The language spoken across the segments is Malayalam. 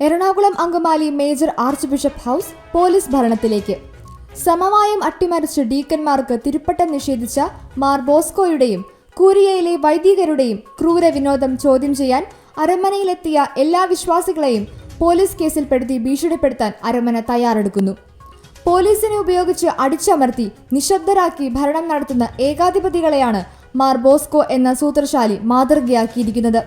Ernakulam Angamaly major arch bishop house police ഭരണത്തിലേക്ക്. സമവായം അട്ടിമറിച്ച് ഡീക്കന്മാർക്ക് തിരുപ്പട്ടം നിഷേധിച്ച മാർ ബോസ്കോയുടെയും കൂരിയയിലെ വൈദികരുടെയും ക്രൂര വിനോദം ചോദ്യം ചെയ്യാൻ അരമനയിലെത്തിയ എല്ലാ വിശ്വാസികളെയും പോലീസ് കേസിൽപ്പെടുത്തി ഭീഷണിപ്പെടുത്താൻ അരമന തയ്യാറെടുക്കുന്നു. പോലീസിനെ ഉപയോഗിച്ച് അടിച്ചമർത്തി നിശബ്ദരാക്കി ഭരണം നടത്തുന്ന ഏകാധിപതികളെയാണ് മാർ ബോസ്കോ എന്ന സൂത്രശാലി മാതൃകയാക്കിയിരിക്കുന്നത്.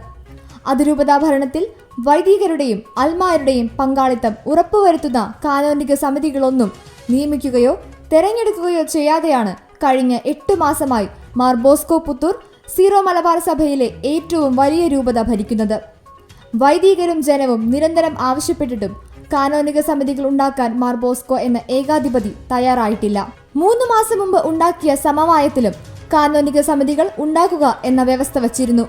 അതിരൂപതാ ഭരണത്തിൽ വൈദികരുടെയും അൽമാരുടെയും പങ്കാളിത്തം ഉറപ്പുവരുത്തുന്ന കാനോനിക സമിതികളൊന്നും നിയമിക്കുകയോ തെരഞ്ഞെടുക്കുകയോ ചെയ്യാതെയാണ് കഴിഞ്ഞ എട്ട് മാസമായി മാർ ബോസ്കോ പുത്തൂർ സീറോ മലബാർ സഭയിലെ ഏറ്റവും വലിയ രൂപത ഭരിക്കുന്നത്. വൈദികരും ജനവും നിരന്തരം ആവശ്യപ്പെട്ടിട്ടും കാനോനിക സമിതികൾ ഉണ്ടാക്കാൻ മാർ ബോസ്കോ എന്ന ഏകാധിപതി തയ്യാറായിട്ടില്ല. മൂന്ന് മാസം മുമ്പ് ഉണ്ടാക്കിയ സമവായത്തിലും കാനോനിക സമിതികൾ ഉണ്ടാക്കുക എന്ന വ്യവസ്ഥ വച്ചിരുന്നു.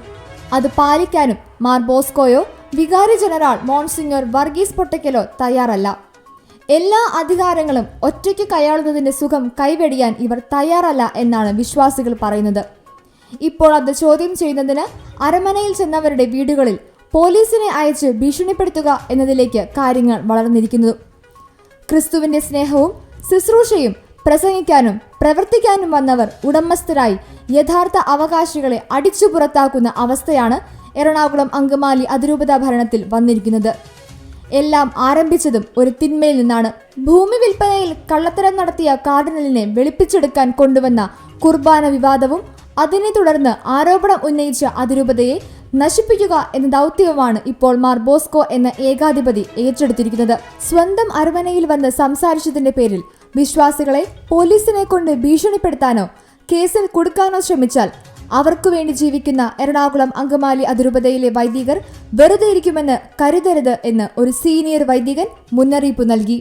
അത് പാലിക്കാനും മാർ ബോസ്കോയോ വികാരി ജനറൽ മോൺസിഞ്ഞോർ വർഗീസ് പൊട്ടക്കലോ തയ്യാറല്ല. എല്ലാ അധികാരങ്ങളും ഒറ്റയ്ക്ക് കൈയാളുന്നതിന്റെ സുഖം കൈവെടിയാൻ ഇവർ തയ്യാറല്ല എന്നാണ് വിശ്വാസികൾ പറയുന്നത്. ഇപ്പോൾ അത് ചോദ്യം ചെയ്യുന്നതിന് അരമനയിൽ ചെന്നവരുടെ വീടുകളിൽ പോലീസിനെ അയച്ച് ഭീഷണിപ്പെടുത്തുക എന്നതിലേക്ക് കാര്യങ്ങൾ വളർന്നിരിക്കുന്നു. ക്രിസ്തുവിന്റെ സ്നേഹവും ശുശ്രൂഷയും പ്രസംഗിക്കാനും പ്രവർത്തിക്കാനും വന്നവർ ഉടമസ്ഥരായി യഥാർത്ഥ അവകാശികളെ അടിച്ചു പുറത്താക്കുന്ന അവസ്ഥയാണ് എറണാകുളം അങ്കമാലി അതിരൂപത ഭരണത്തിൽ വന്നിരിക്കുന്നത്. എല്ലാം ആരംഭിച്ചതും ഒരു തിന്മയിൽ നിന്നാണ്. ഭൂമി വിൽപ്പനയിൽ കള്ളത്തരം നടത്തിയ കാർഡിനലിനെ വെളുപ്പിച്ചെടുക്കാൻ കൊണ്ടുവന്ന കുർബാന വിവാദവും അതിനെ തുടർന്ന് ആരോപണം ഉന്നയിച്ച അതിരൂപതയെ നശിപ്പിക്കുക എന്ന ദൗത്യവുമാണ് ഇപ്പോൾ മാർ ബോസ്കോ എന്ന ഏകാധിപതി ഏറ്റെടുത്തിരിക്കുന്നത്. സ്വന്തം അരമനയിൽ വന്ന് സംസാരിച്ചതിന്റെ പേരിൽ വിശ്വാസികളെ പോലീസിനെ കൊണ്ട് ഭീഷണിപ്പെടുത്താനോ കേസിൽ കൊടുക്കാനോ ശ്രമിച്ചാൽ അവർക്കു വേണ്ടി ജീവിക്കുന്ന എറണാകുളം അങ്കമാലി അതിരൂപതയിലെ വൈദികർ വെറുതെ ഇരിക്കുമെന്ന് കരുതരുത് എന്ന് ഒരു സീനിയർ വൈദികൻ മുന്നറിയിപ്പ് നൽകി.